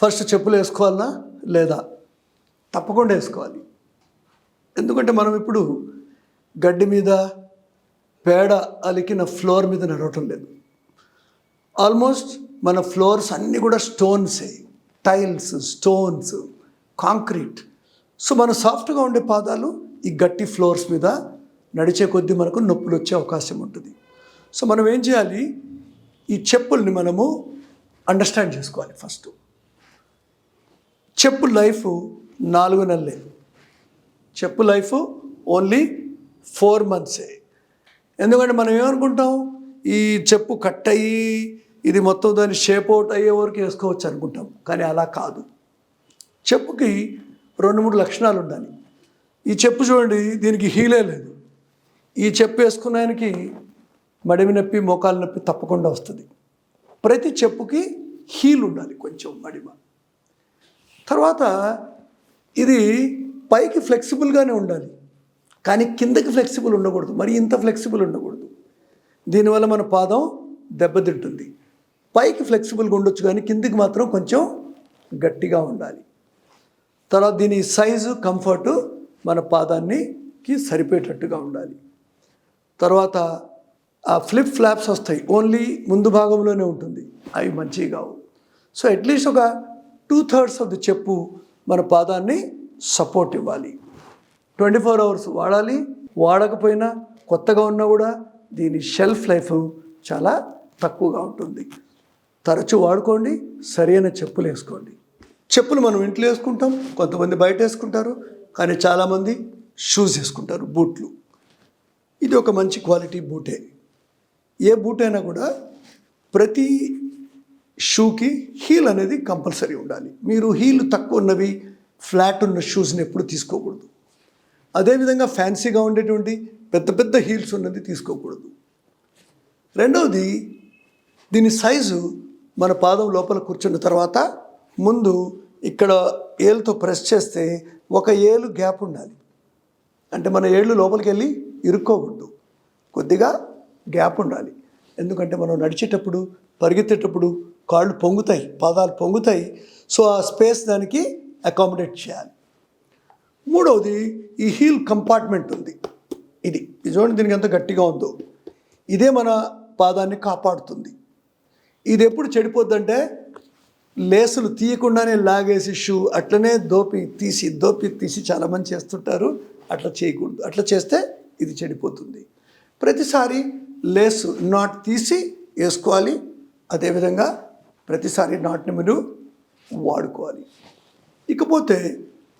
First చెప్పులు వేసుకోవాలా లేదా? తప్పకుండా వేసుకోవాలి. ఎందుకంటే మనం ఇప్పుడు గడ్డి మీద పేడ అలికిన ఫ్లోర్ మీద నడవటం లేదు. ఆల్మోస్ట్ మన ఫ్లోర్స్ అన్నీ కూడా స్టోన్సే టైల్స్ స్టోన్స్ కాంక్రీట్. సో మన సాఫ్ట్గా ఉండే పాదాలు ఈ గట్టి ఫ్లోర్స్ మీద నడిచే కొద్దీ మనకు నొప్పులు వచ్చే అవకాశం ఉంటుంది. సో మనం ఏం చేయాలి? ఈ చెప్పుల్ని మనము అండర్స్టాండ్ చేసుకోవాలి ఫస్ట్. చెప్పు లైఫ్ నాలుగు నెలలే. చెప్పు లైఫ్ ఓన్లీ ఫోర్ మంత్సే. ఎందుకంటే మనం ఏమనుకుంటాం? ఈ చెప్పు కట్ అయ్యి ఇది మొత్తం దాన్ని షేప్ అవుట్ అయ్యే వరకు వేసుకోవచ్చు అనుకుంటాం. కానీ అలా కాదు. చెప్పుకి రెండు మూడు లక్షణాలు ఉండాలి. ఈ చెప్పు చూడండి దీనికి హీలే లేదు. ఈ చెప్పు వేసుకున్నానికి మడిమి నొప్పి మోకాలు నొప్పి తప్పకుండా వస్తుంది. ప్రతి చెప్పుకి హీల్ ఉండాలి కొంచెం మడిమ. తర్వాత ఇది పైకి ఫ్లెక్సిబుల్గానే ఉండాలి. కానీ కిందకి ఫ్లెక్సిబుల్ ఉండకూడదు. మరి ఇంత ఫ్లెక్సిబుల్ ఉండకూడదు. దీనివల్ల మన పాదం దెబ్బతింటుంది. పైకి ఫ్లెక్సిబుల్గా ఉండొచ్చు కానీ కిందికి మాత్రం కొంచెం గట్టిగా ఉండాలి. తర్వాత దీని సైజు కంఫర్టు మన పాదానికి సరిపోయేటట్టుగా ఉండాలి. తర్వాత ఆ ఫ్లిప్ ఫ్లాప్స్ వస్తాయి. ఓన్లీ ముందు భాగంలోనే ఉంటుంది. అవి మంచివి కావు. సో అట్లీస్ట్ ఒక టూ థర్డ్స్ ఆఫ్ ది చెప్పు మన పాదాన్ని సపోర్ట్ ఇవ్వాలి. ట్వంటీ ఫోర్ అవర్స్ వాడాలి. వాడకపోయినా కొత్తగా ఉన్నా కూడా దీని షెల్ఫ్ లైఫ్ చాలా తక్కువగా ఉంటుంది. తరచూ వాడుకోండి. సరైన చెప్పులు వేసుకోండి. చెప్పులు మనం ఇంట్లో వేసుకుంటాం. కొంతమంది బయట వేసుకుంటారు. కానీ చాలామంది షూస్ వేసుకుంటారు. బూట్లు. ఇది ఒక మంచి క్వాలిటీ బూటే. ఏ బూట్ అయినా కూడా ప్రతి షూకి హీల్ అనేది కంపల్సరీ ఉండాలి. మీరు హీల్ తక్కువ ఉన్నవి ఫ్లాట్ ఉన్న షూస్ని ఎప్పుడు తీసుకోకూడదు. అదేవిధంగా ఫ్యాన్సీగా ఉండేటువంటి పెద్ద పెద్ద హీల్స్ ఉన్నది తీసుకోకూడదు. రెండవది దీని సైజు మన పాదం లోపల కూర్చున్న తర్వాత ముందు ఇక్కడ ఏలుతో ప్రెస్ చేస్తే ఒక ఏలు గ్యాప్ ఉండాలి. అంటే మన ఏళ్ళు లోపలికి వెళ్ళి ఇరుక్కోకూడదు. కొద్దిగా గ్యాప్ ఉండాలి. ఎందుకంటే మనం నడిచేటప్పుడు పరిగెత్తేటప్పుడు కాళ్ళు పొంగుతాయి పాదాలు పొంగుతాయి. సో ఆ స్పేస్ దానికి అకామిడేట్ చేయాలి. మూడవది ఈ హీల్ కంపార్ట్మెంట్ ఉంది. ఇది ఇది చూడండి దీనికి ఎంత గట్టిగా ఉందో. ఇదే మన పాదాన్ని కాపాడుతుంది. ఇది ఎప్పుడు చెడిపోద్దంటే లేసులు తీయకుండానే లాగేసి షూ అట్లనే దోపి తీసి దోపి తీసి చాలామంది చేస్తుంటారు. అట్లా చేయకూడదు. అట్లా చేస్తే ఇది చెడిపోతుంది. ప్రతిసారి లేసు నాట్ తీసి వేసుకోవాలి. అదేవిధంగా ప్రతిసారి నాట్యమును మీరు వాడుకోవాలి. ఇకపోతే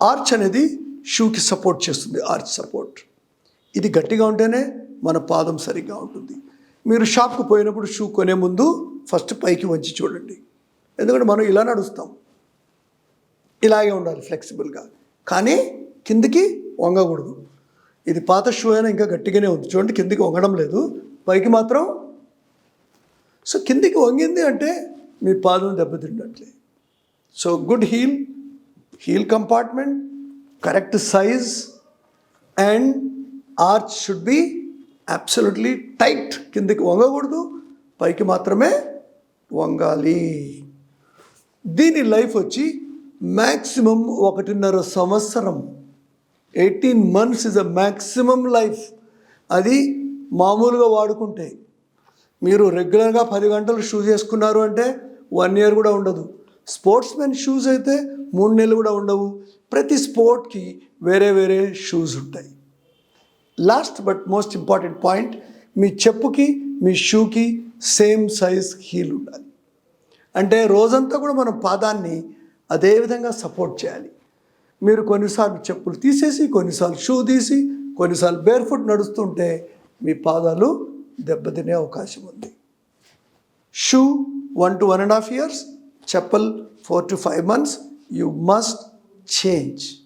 ఆర్చ్ అనేది షూకి సపోర్ట్ చేస్తుంది ఆర్చ్ సపోర్ట్ ఇది గట్టిగా ఉంటేనే మన పాదం సరిగ్గా ఉంటుంది. మీరు షాప్కి పోయినప్పుడు షూ కొనే ముందు ఫస్ట్ పైకి వంచి చూడండి. ఎందుకంటే మనం ఇలా నడుస్తాం. ఇలాగే ఉండాలి ఫ్లెక్సిబుల్గా కానీ కిందికి వంగకూడదు. ఇది పాత షూ అయినా ఇంకా గట్టిగానే ఉంది. చూడండి కిందికి వంగడం లేదు. పైకి మాత్రం. సో కిందికి వంగింది అంటే మీ పాదం దెబ్బతిన్నట్లే. So good heel heel compartment correct size and arch should be absolutely tight కిందకి వంగకూడదు పైకి మాత్రమే వంగాలి. దీని లైఫ్ వచ్చి మ్యాక్సిమం ఒకటిన్నర సంవత్సరం. Eighteen months is a maximum life. అది మామూలుగా వాడుకుంటే. మీరు రెగ్యులర్గా పది గంటలు షూ చేసుకున్నారు అంటే వన్ ఇయర్ కూడా ఉండదు. స్పోర్ట్స్ మెన్ షూస్ అయితే మూడు నెలలు కూడా ఉండవు. ప్రతి స్పోర్ట్కి వేరే వేరే షూస్ ఉంటాయి. Last but most important point మీ చెప్పుకి మీ షూకి సేమ్ సైజ్ హీల్ ఉండాలి. అంటే రోజంతా కూడా మనం పాదాన్ని అదేవిధంగా సపోర్ట్ చేయాలి. మీరు కొన్నిసార్లు చెప్పులు తీసేసి కొన్నిసార్లు షూ తీసి కొన్నిసార్లు బేర్ ఫుట్ నడుస్తుంటే మీ పాదాలు దెబ్బతినే అవకాశం ఉంది. Shoe one to one and a half years, chapel four to five months, you must change.